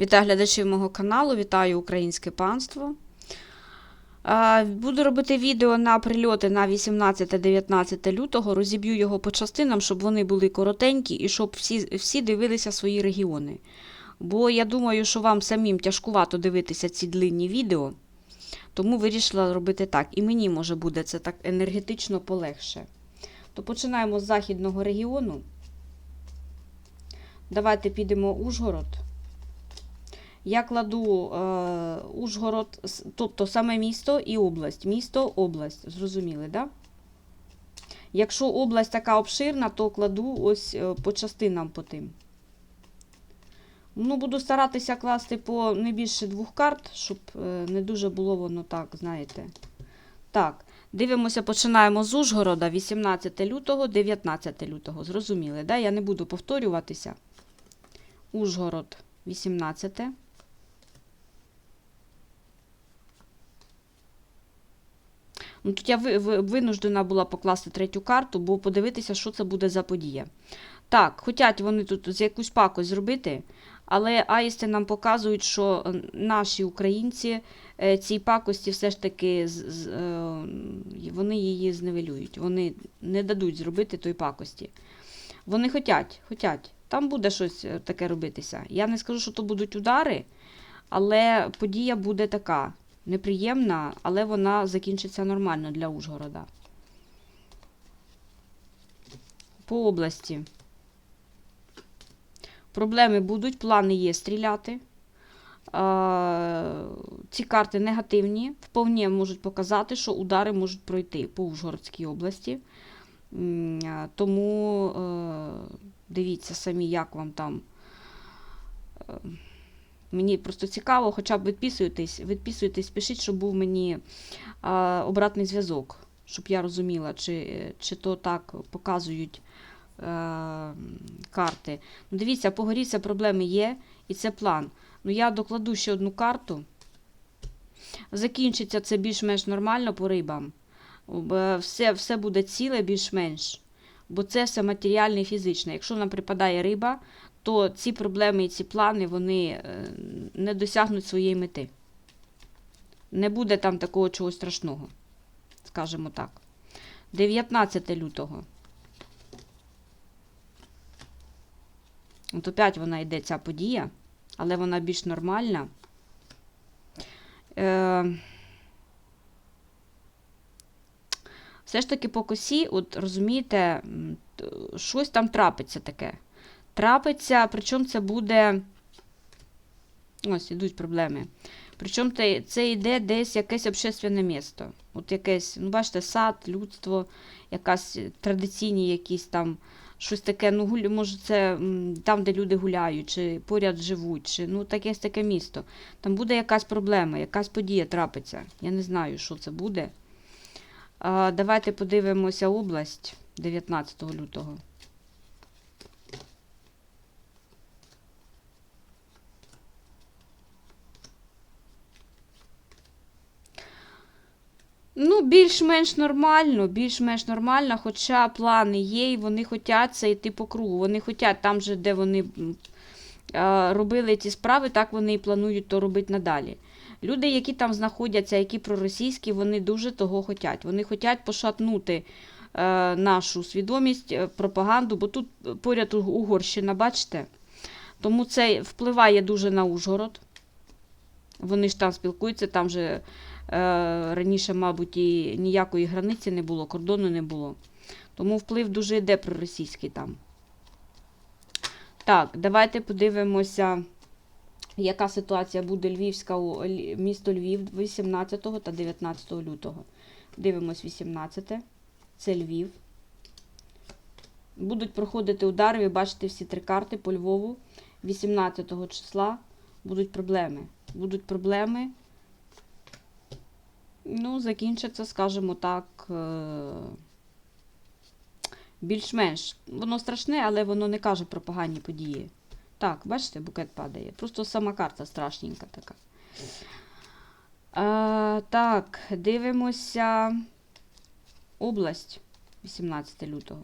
Вітаю глядачів мого каналу, вітаю українське панство. Буду робити відео на прильоти на 18-19 лютого. Розіб'ю його по частинам, щоб вони були коротенькі і щоб всі, всі дивилися свої регіони. Бо я думаю, що вам самим тяжкувато дивитися ці длинні відео. Тому вирішила робити так. І мені може буде це так енергетично полегше. То починаємо з західного регіону. Давайте підемо Ужгород. Я кладу е, Ужгород, тобто саме місто і область. Місто, область. Зрозуміли, да? Якщо область така обширна, то кладу ось е, по частинам по тим. Ну, буду старатися класти по не більше двох карт, щоб е, не дуже було воно так, знаєте. Так, дивимося, починаємо з Ужгорода 18 лютого, 19 лютого. Зрозуміли, да? Я не буду повторюватися. Ужгород 18. Ну, тут я ви- ви- винуждена була покласти третю карту, бо подивитися, що це буде за подія. Так, хочуть вони тут якусь пакость зробити, але аїсти нам показують, що е, наші українці е, цій пакості все ж таки з- е, вони її зневелюють. Вони не дадуть зробити той пакості. Вони хотять, хотять. Там буде щось таке робитися. Я не скажу, що то будуть удари, але подія буде така неприємна, але вона закінчиться нормально для Ужгорода. По області. Проблеми будуть, плани є стріляти. Ці карти негативні, вповне можуть показати, що удари можуть пройти по Ужгородській області. Тому е, дивіться самі, як вам там. Е, Мені просто цікаво, хоча б відписуйтесь, відписуйтесь, пишіть, щоб був мені а, обратний зв'язок, щоб я розуміла, чи, чи то так показують е, карти. Ну, дивіться, по горіться проблеми є, і це план. Ну, я докладу ще одну карту. Закінчиться це більш-менш нормально по рибам. Все, все буде ціле більш-менш. Бо це все матеріальне і фізичне. Якщо нам припадає риба, то ці проблеми і ці плани вони е, не досягнуть своєї мети. Не буде там такого чогось страшного, скажімо так. 19 лютого. От опять вона йде ця подія, але вона більш нормальна. Е, все ж таки по косі, от розумієте, щось там трапиться таке. Трапиться, причому це буде. Ось ідуть проблеми. Причому це, йде десь якесь общественне місто. От якесь, ну бачите, сад, людство, якась е, традиційні якісь там щось таке, ну гуль, може, це там, де люди гуляють, чи поряд живуть, чи ну таке таке місто. Там буде якась проблема, якась подія трапиться. Я не знаю, що це буде. Давайте подивимося область 19 лютого. Ну, більш-менш нормально, більш-менш нормально, хоча плани є, і вони хочуть це йти по кругу. Вони хочуть там же, де вони е, робили ці справи, так вони і планують то робити надалі. Люди, які там знаходяться, які проросійські, вони дуже того хочуть. Вони хочуть пошатнути е, нашу свідомість, е, пропаганду, бо тут поряд Угорщина, бачите? Тому це впливає дуже на Ужгород. Вони ж там спілкуються, там же е, раніше, мабуть, і ніякої границі не було, кордону не було. Тому вплив дуже йде проросійський там. Так, давайте подивимося, яка ситуація буде Львівська у місто Львів 18 та 19 лютого. Дивимось 18. Це Львів. Будуть проходити удари, ви бачите всі три карти по Львову. 18 числа будуть проблеми. Будуть проблеми. Ну, закінчиться, скажімо так, е, більш-менш. Воно страшне, але воно не каже про погані події. Так, бачите, букет падає. Просто сама карта страшненька така. А, Так, дивимося область 18 лютого.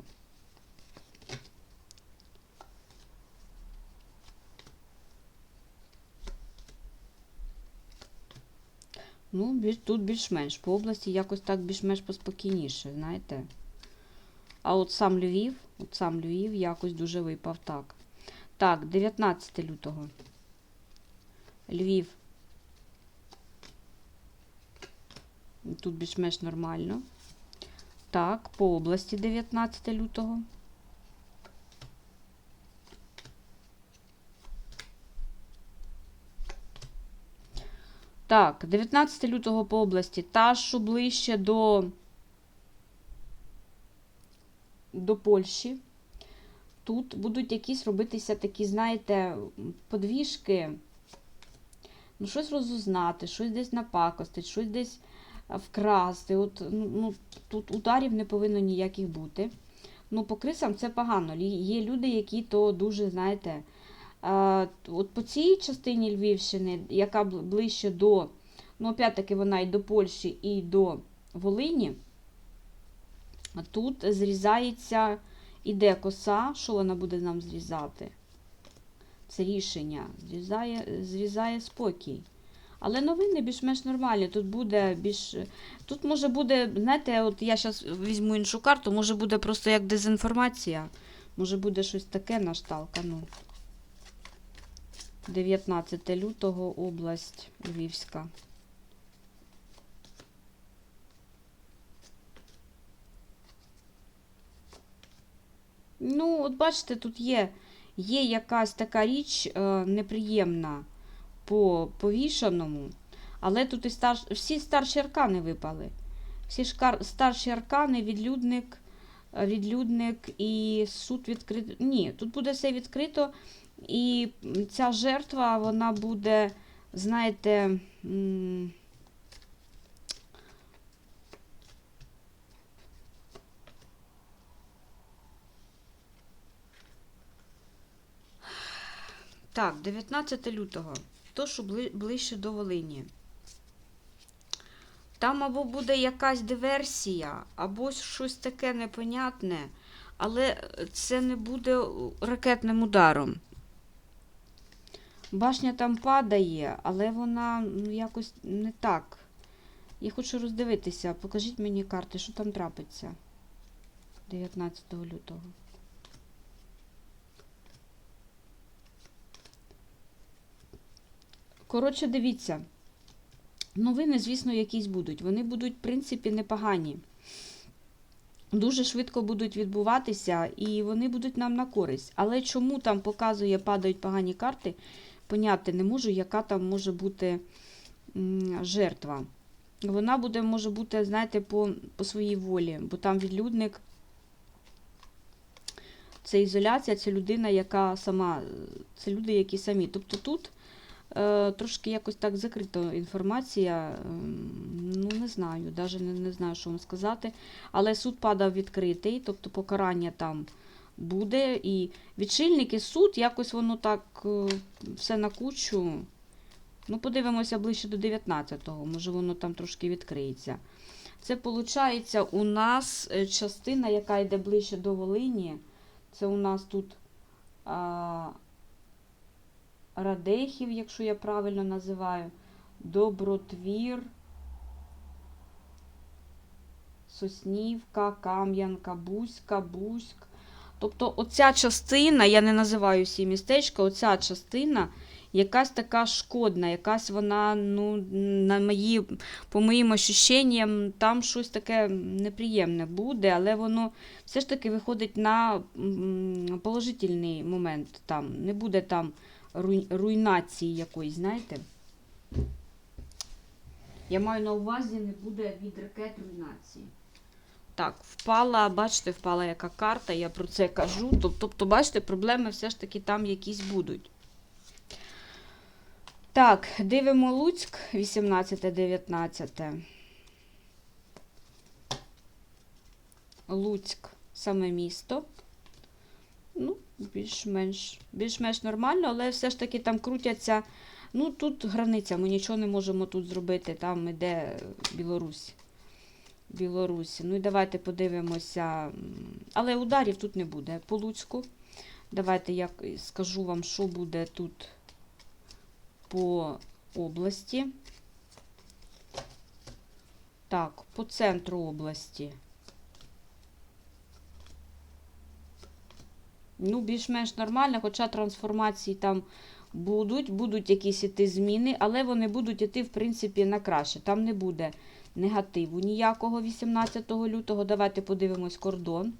Ну, тут більш-менш. По області якось так більш-менш поспокійніше, знаєте. А от сам Львів, от сам Львів якось дуже випав так. Так, 19 лютого. Львів. Тут більш-менш нормально. Так, по області 19 лютого. Так, 19 лютого по області. Та, що ближче до, до Польщі. Тут будуть якісь робитися такі, знаєте, подвіжки. Ну, щось розузнати, щось десь напакостить, щось десь вкрасти. От, ну, ну, тут ударів не повинно ніяких бути. Ну, по крисам це погано. Є люди, які то дуже, знаєте, а, от по цій частині Львівщини, яка бл- ближче до, ну, опять-таки, вона і до Польщі, і до Волині, тут зрізається, іде коса, що вона буде нам зрізати? Це рішення. Зрізає, зрізає спокій. Але новини більш-менш нормальні. Тут буде більш. Тут може буде, знаєте, от я зараз візьму іншу карту, може буде просто як дезінформація. Може буде щось таке нашталка. Ну. 19 лютого, область Львівська. Ну, от бачите, тут є, є якась така річ е, неприємна по повішаному, але тут і старш... всі старші аркани випали. Всі шкар... старші аркани, відлюдник, е, відлюдник і суд відкрито. Ні, тут буде все відкрито, і ця жертва, вона буде, знаєте. Так, 19 лютого. То, що ближче до Волині. Там або буде якась диверсія, або щось таке непонятне, але це не буде ракетним ударом. Башня там падає, але вона ну, якось не так. Я хочу роздивитися. Покажіть мені карти, що там трапиться 19 лютого. Коротше, дивіться. Новини, звісно, якісь будуть. Вони будуть, в принципі, непогані. Дуже швидко будуть відбуватися, і вони будуть нам на користь. Але чому там показує, падають погані карти, поняти не можу, яка там може бути жертва. Вона буде, може бути, знаєте, по, по своїй волі, бо там відлюдник. Це ізоляція, це людина, яка сама, це люди, які самі. Тобто тут трошки якось так закрита інформація. ем, Ну, не знаю, навіть не, не знаю, що вам сказати. Але суд падав відкритий, тобто покарання там буде. І відшильники, суд, якось воно так е, все на кучу. Ну, подивимося ближче до 19-го, може воно там трошки відкриється. Це виходить у нас е, частина, яка йде ближче до Волині. Це у нас тут Радехів, якщо я правильно називаю, Добротвір, Соснівка, Кам'янка, Бузька, Бузьк. Тобто оця частина, я не називаю всі містечка, оця частина якась така шкодна, якась вона, ну, на мої, по моїм ощущенням, там щось таке неприємне буде, але воно все ж таки виходить на положительний момент. Там. Не буде там руйнації якоїсь, знаєте? Я маю на увазі, не буде від ракет руйнації. Так, впала, бачите, впала яка карта, я про це кажу. Тобто, бачите, проблеми все ж таки там якісь будуть. Так, дивимо Луцьк 18-19. Луцьк саме місто. Ну, більш-менш більш-менш нормально, але все ж таки там крутяться. Ну, тут границя, ми нічого не можемо тут зробити. Там іде Білорусь. Білорусь. Ну і давайте подивимося. Але ударів тут не буде по Луцьку. Давайте я скажу вам, що буде тут по області. Так, по центру області. Ну, більш-менш нормально, хоча трансформації там будуть, будуть якісь іти зміни, але вони будуть іти, в принципі, на краще. Там не буде негативу ніякого 18 лютого. Давайте подивимось кордон.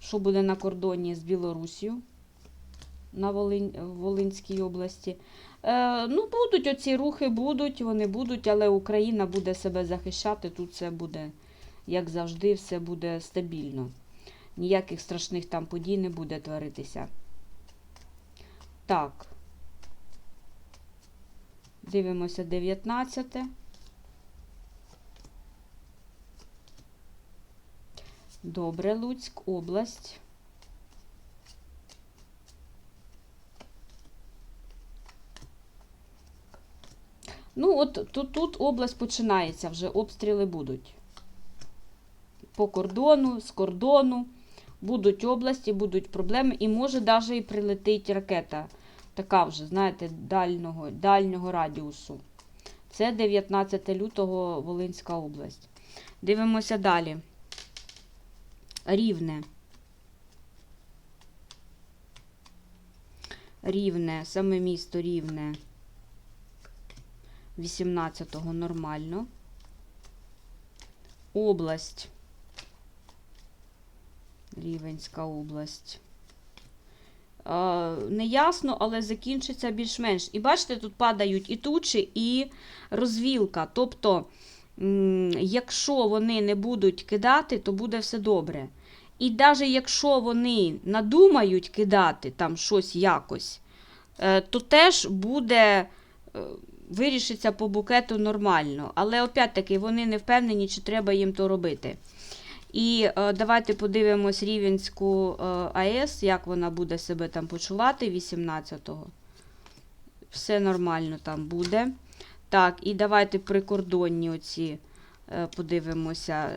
Що буде на кордоні з Білорусією на Волинь, Волинській області. Е, ну, будуть оці рухи, будуть, вони будуть, але Україна буде себе захищати. Тут все буде, як завжди, все буде стабільно. Ніяких страшних там подій не буде творитися. Так. Дивимося 19. Добре, Луцьк, область. Ну, от тут, тут область починається вже, обстріли будуть. По кордону, з кордону. Будуть області, будуть проблеми, і може навіть і прилетить ракета. Така вже, знаєте, дальнього, дальнього радіусу. Це 19 лютого Волинська область. Дивимося далі. Рівне. Рівне, саме місто Рівне. 18-го нормально. Область. Рівенська область. Е, Неясно, але закінчиться більш-менш. І бачите, тут падають і тучі, і розвілка. Тобто, якщо вони не будуть кидати, то буде все добре. І навіть якщо вони надумають кидати там щось якось, е, то теж буде. е, Вирішиться по букету нормально. Але опять-таки вони не впевнені, чи треба їм то робити. І е, давайте подивимось Рівенську е, АЕС, як вона буде себе там почувати 18-го. Все нормально там буде. Так, і давайте прикордонні оці е, подивимося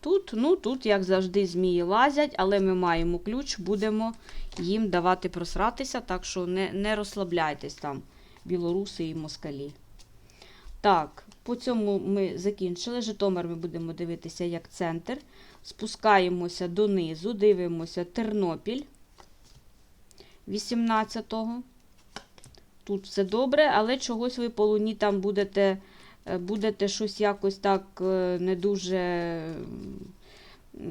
тут. Ну, тут, як завжди, змії лазять, але ми маємо ключ, будемо їм давати просратися, так що не, не розслабляйтесь там, білоруси і москалі. Так, по цьому ми закінчили. Житомир ми будемо дивитися як центр. Спускаємося донизу, дивимося Тернопіль 18-го. Тут все добре, але чогось ви по луні там будете, е, будете щось якось так е, не дуже.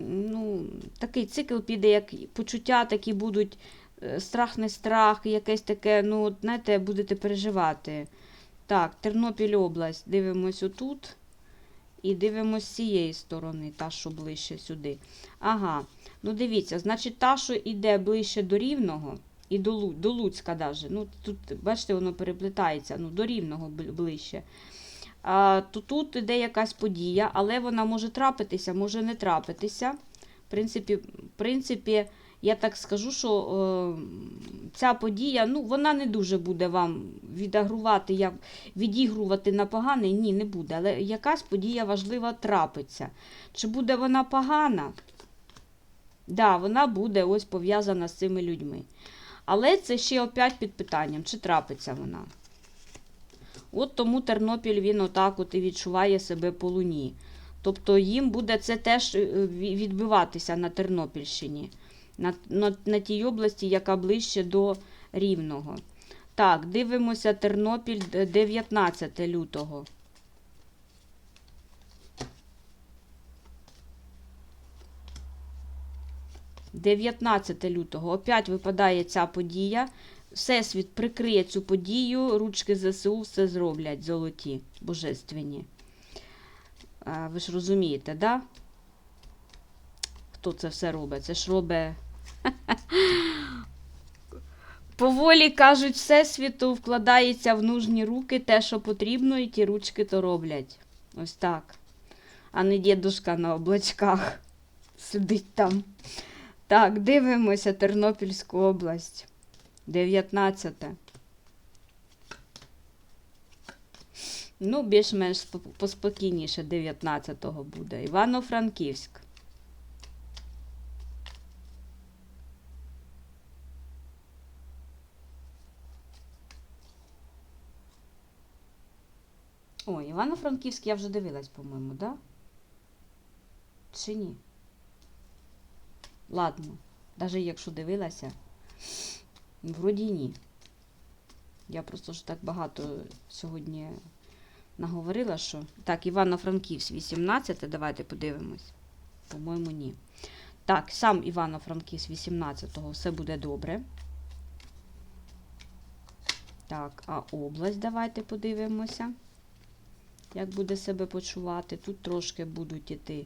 Ну, такий цикл піде, як почуття такі будуть е, страх, не страх, якесь таке, ну, знаєте, будете переживати. Так, Тернопіль область. Дивимось отут. І дивимось з цієї сторони, та, що ближче сюди. Ага, ну дивіться, значить, та, що йде ближче до Рівного, і до, Лу- до Луцька даже. Ну, тут, бачите, воно переплетається, ну, до Рівного ближче. А, то тут іде якась подія, але вона може трапитися, може не трапитися. В принципі, в принципі я так скажу, що е, ця подія, ну, вона не дуже буде вам відагрувати, як, відігрувати на поганий, ні, не буде. Але якась подія важлива трапиться. Чи буде вона погана? Да, вона буде ось пов'язана з цими людьми. Але це ще опять під питанням, чи трапиться вона. От тому Тернопіль він отак от і відчуває себе по луні. Тобто їм буде це теж е, відбиватися на Тернопільщині, на, на, на тій області, яка ближче до Рівного. Так, дивимося Тернопіль 19 лютого. – 19 лютого. Опять випадає ця подія. Всесвіт прикриє цю подію, ручки ЗСУ все зроблять золоті, божественні. Ви ж розумієте, да? Хто це все робить? Це ж робить. Поволі кажуть, всесвіту вкладається в нужні руки те, що потрібно, і ті ручки то роблять. Ось так. А не дідушка на облачках сидить там. Так, дивимося Тернопільську область. 19. Ну, більш-менш поспокійніше 19-го буде. Івано-Франківськ. Івано-Франківськ я вже дивилась, по-моєму, да? Чи ні? Ладно, навіть якщо дивилася, вроді ні. Я просто ж так багато сьогодні наговорила, що. Так, Івано-Франківськ 18, давайте подивимось. По-моєму, ні. Так, сам Івано-Франківськ 18-го все буде добре. Так, а область давайте подивимося, як буде себе почувати. Тут трошки будуть іти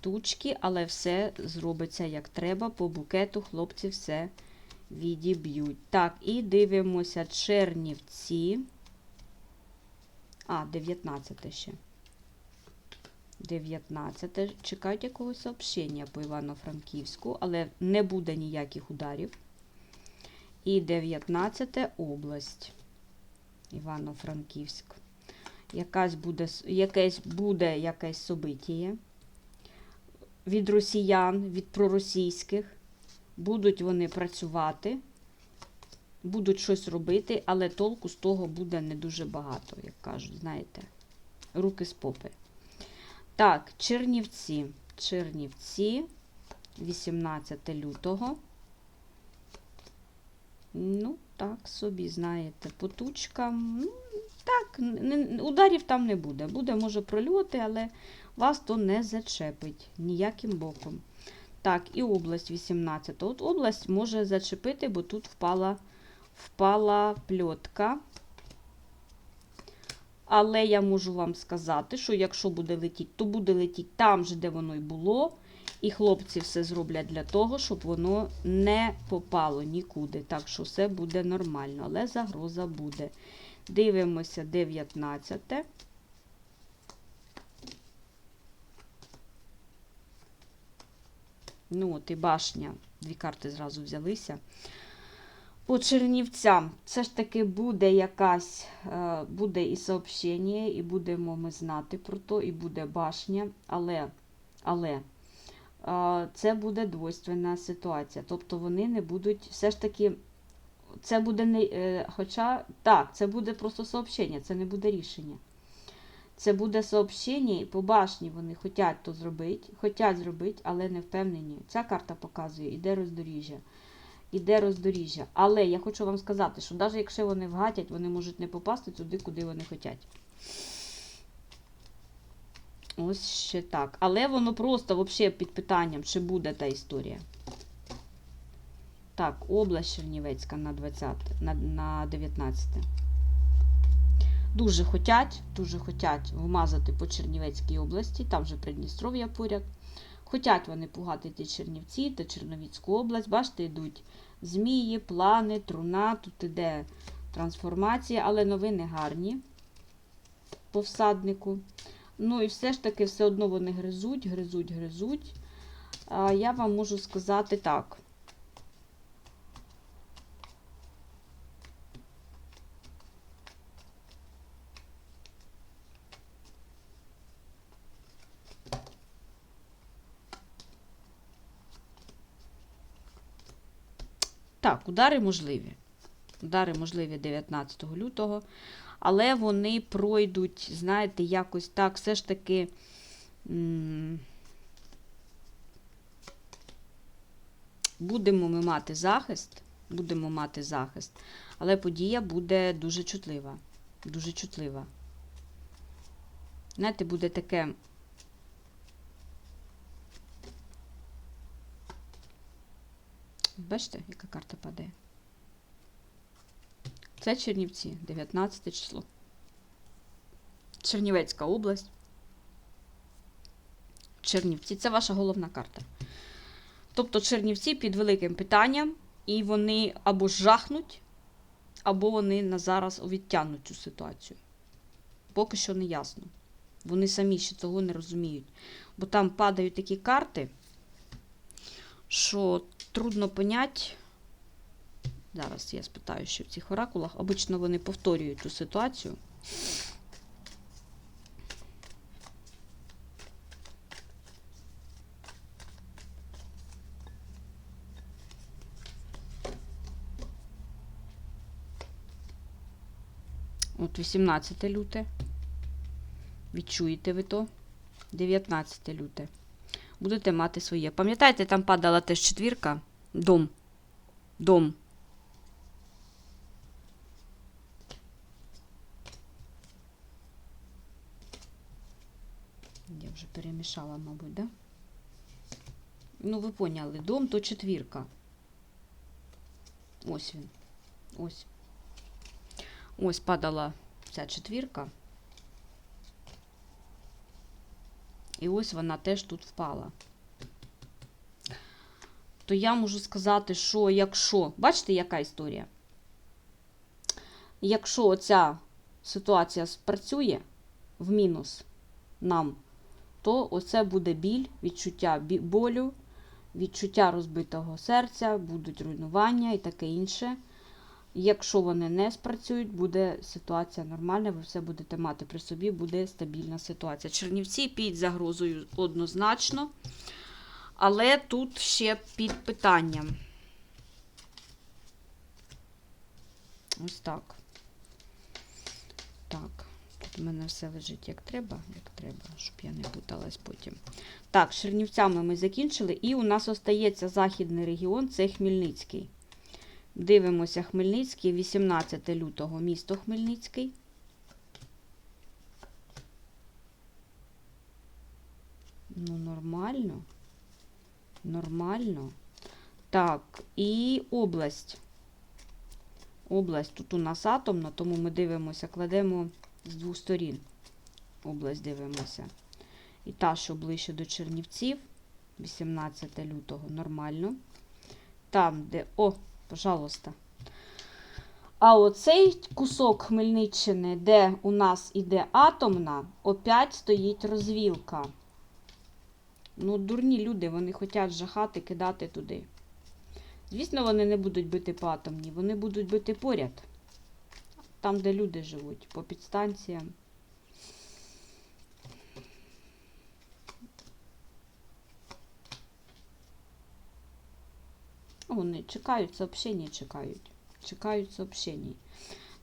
тучки, але все зробиться як треба. По букету хлопці все відіб'ють. Так, і дивимося Чернівці. А, 19 ще. 19. Чекають якогось сообщення по Івано-Франківську, але не буде ніяких ударів. І 19 область. Івано-Франківськ. Якась буде, якесь буде якесь собитіє від росіян, від проросійських. Будуть вони працювати, будуть щось робити, але толку з того буде не дуже багато, як кажуть, знаєте. Руки з попи. Так, Чернівці. Чернівці, 18 лютого. Ну, так, собі, знаєте, по тучкам. Ну, так, ударів там не буде. Буде, може, прольоти, але вас то не зачепить ніяким боком. Так, і область 18. От область може зачепити, бо тут впала, впала пльотка. Але я можу вам сказати, що якщо буде летіти, то буде летіти там же, де воно й було. І хлопці все зроблять для того, щоб воно не попало нікуди. Так що все буде нормально, але загроза буде. Дивимося 19. Ну, от і башня. Дві карти зразу взялися. По Чернівцям все ж таки буде якась, е, буде і сообщення, і будемо ми знати про то, і буде башня, але, але е, це буде двойственна ситуація. Тобто вони не будуть, все ж таки, це буде не, е, хоча, так, це буде просто сообщення, це не буде рішення. Це буде сообщення, і по башні вони хочуть то зробити, хочуть зробити, але не впевнені. Ця карта показує, іде роздоріжжя. Іде роздоріжжя. Але я хочу вам сказати, що навіть якщо вони вгатять, вони можуть не попасти туди, куди вони хочуть. Ось ще так. Але воно просто взагалі під питанням, чи буде та історія. Так, область Чернівецька на 20, на, на 19. Дуже хотять, дуже хотять вмазати по Чернівецькій області, там вже Придністров'я поряд. Хотять вони пугати Чернівці та Черновіцьку область. Бачите, йдуть змії, плани, труна, тут іде трансформація, але новини гарні по всаднику. Ну і все ж таки, все одно вони гризуть, гризуть, гризуть. Я вам можу сказати так. Удари можливі. Удари можливі 19 лютого, але вони пройдуть, знаєте, якось так, все ж таки. Будемо ми мати захист, будемо мати захист, але подія буде дуже чутлива. Дуже чутлива. Знаєте, буде таке. Бачите, яка карта падає? Це Чернівці, 19 число. Чернівецька область. Чернівці це ваша головна карта. Тобто Чернівці під великим питанням, і вони або жахнуть, або вони на зараз відтягнуть цю ситуацію. Поки що не ясно. Вони самі ще цього не розуміють. Бо там падають такі карти, що трудно понять. Зараз я спитаю, що в цих оракулах. Обично вони повторюють ту ситуацію. От 18 люте. Відчуєте ви то? 19 люте. Будете мати своє. Пам'ятаєте, там падала теж четвірка? Дом. Дом. Я вже перемішала, мабуть, да? Ну, ви поняли, дом то четвірка. Ось він. Ось. Ось падала ця четвірка. І ось вона теж тут впала. То я можу сказати, що якщо. Бачите, яка історія? Якщо оця ситуація спрацює в мінус нам, то оце буде біль, відчуття болю, відчуття розбитого серця, будуть руйнування і таке інше. Якщо вони не спрацюють, буде ситуація нормальна, ви все будете мати при собі, буде стабільна ситуація. Чернівці під загрозою однозначно, але тут ще під питанням. Ось так. Так, тут у мене все лежить як треба, як треба, щоб я не путалась потім. Так, з Чернівцями ми закінчили, і у нас остається західний регіон, це Хмельницький. Дивимося Хмельницький, 18 лютого, місто Хмельницький. Ну, нормально. Нормально. Так, і область. Область тут у нас атомна, тому ми дивимося, кладемо з двох сторін. Область дивимося. І та, що ближче до Чернівців, 18 лютого, нормально. Там, де. О, пожалуйста. А оцей кусок Хмельниччини, де у нас іде атомна, опять стоїть розвілка. Ну, дурні люди, вони хочуть жахати, кидати туди. Звісно, вони не будуть бити по атомній, вони будуть бити поряд. Там, де люди живуть, по підстанціям. Вони чекають сообщення, чекають. Чекають сообщень.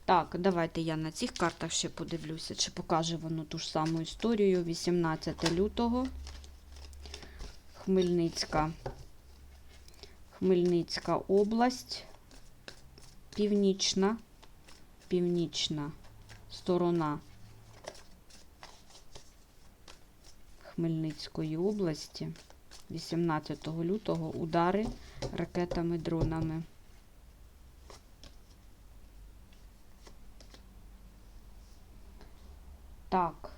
Так, давайте я на цих картах ще подивлюся, чи покаже воно ту ж саму історію. 18 лютого. Хмельницька. Хмельницька область. Північна. Північна сторона Хмельницької області. 18 лютого удари ракетами, дронами. Так,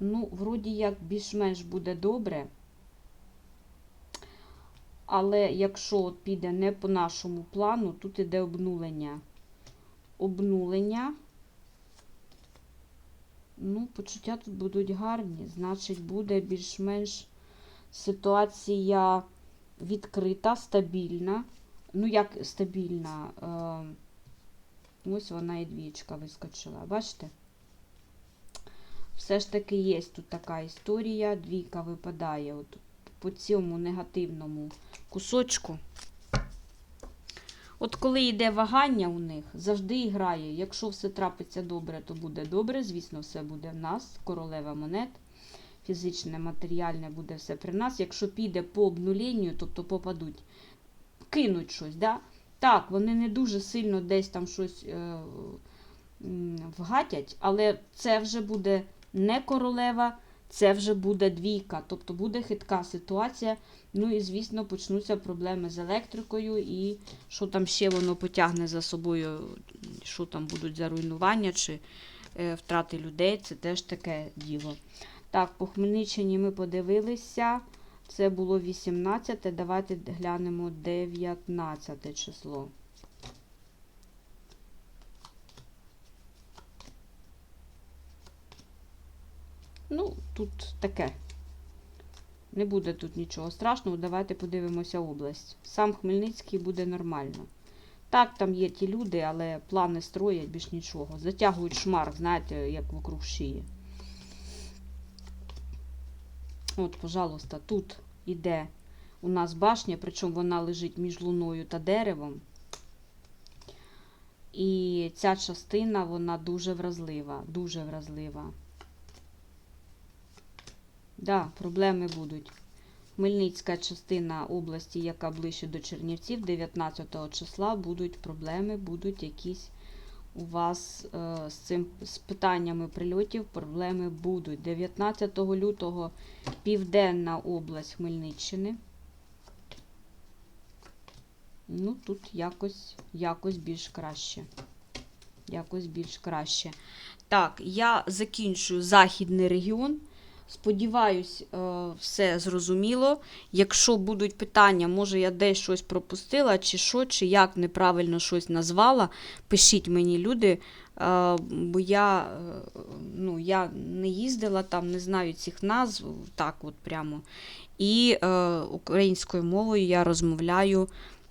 ну, вроді як більш-менш буде добре. Але якщо піде не по нашому плану, тут іде обнулення. Обнулення. Ну, почуття тут будуть гарні. Значить, буде більш-менш ситуація відкрита, стабільна. Ну, як стабільна? Е, ось вона і двічка вискочила. Бачите? Все ж таки є тут така історія. Двійка випадає от по цьому негативному кусочку. От коли йде вагання у них, завжди грає. Якщо все трапиться добре, то буде добре. Звісно, все буде в нас. Королева монет. Фізичне, матеріальне буде все при нас. Якщо піде по обнуленню, тобто попадуть, кинуть щось. Да? Так, вони не дуже сильно десь там щось е, вгатять, але це вже буде не королева, це вже буде двійка. Тобто буде хитка ситуація. Ну і, звісно, почнуться проблеми з електрикою, і що там ще воно потягне за собою, що там будуть за руйнування чи е, втрати людей, це теж таке діло. Так, по Хмельниччині ми подивилися. Це було 18. Давайте глянемо 19 число. Ну, тут таке. Не буде тут нічого страшного. Давайте подивимося область. Сам Хмельницький буде нормально. Так, там є ті люди, але плани строять більш нічого. Затягують шмар, знаєте, як вокруг шиї. От, пожалуйста, тут іде у нас башня, причому вона лежить між луною та деревом. І ця частина, вона дуже вразлива, дуже вразлива. Да, проблеми будуть. Хмельницька частина області, яка ближче до Чернівців, 19 числа будуть проблеми, будуть якісь у вас е, з цим з питаннями прильотів проблеми будуть. 19 лютого Південна область Хмельниччини. Ну, тут якось, якось більш краще. Якось більш краще. Так, я закінчую західний регіон. Сподіваюсь, е, все зрозуміло. Якщо будуть питання, може я десь щось пропустила, чи що, чи як неправильно щось назвала, пишіть мені люди, е, бо я, е, ну, я не їздила там, не знаю цих назв, так от прямо. І українською мовою я розмовляю,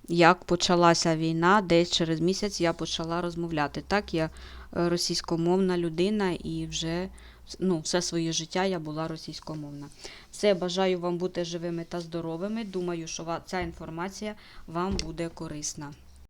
як почалася війна, десь через місяць я почала розмовляти. Так, я російськомовна людина і вже ну, все своє життя я була російськомовна. Все, бажаю вам бути живими та здоровими. Думаю, що ця інформація вам буде корисна.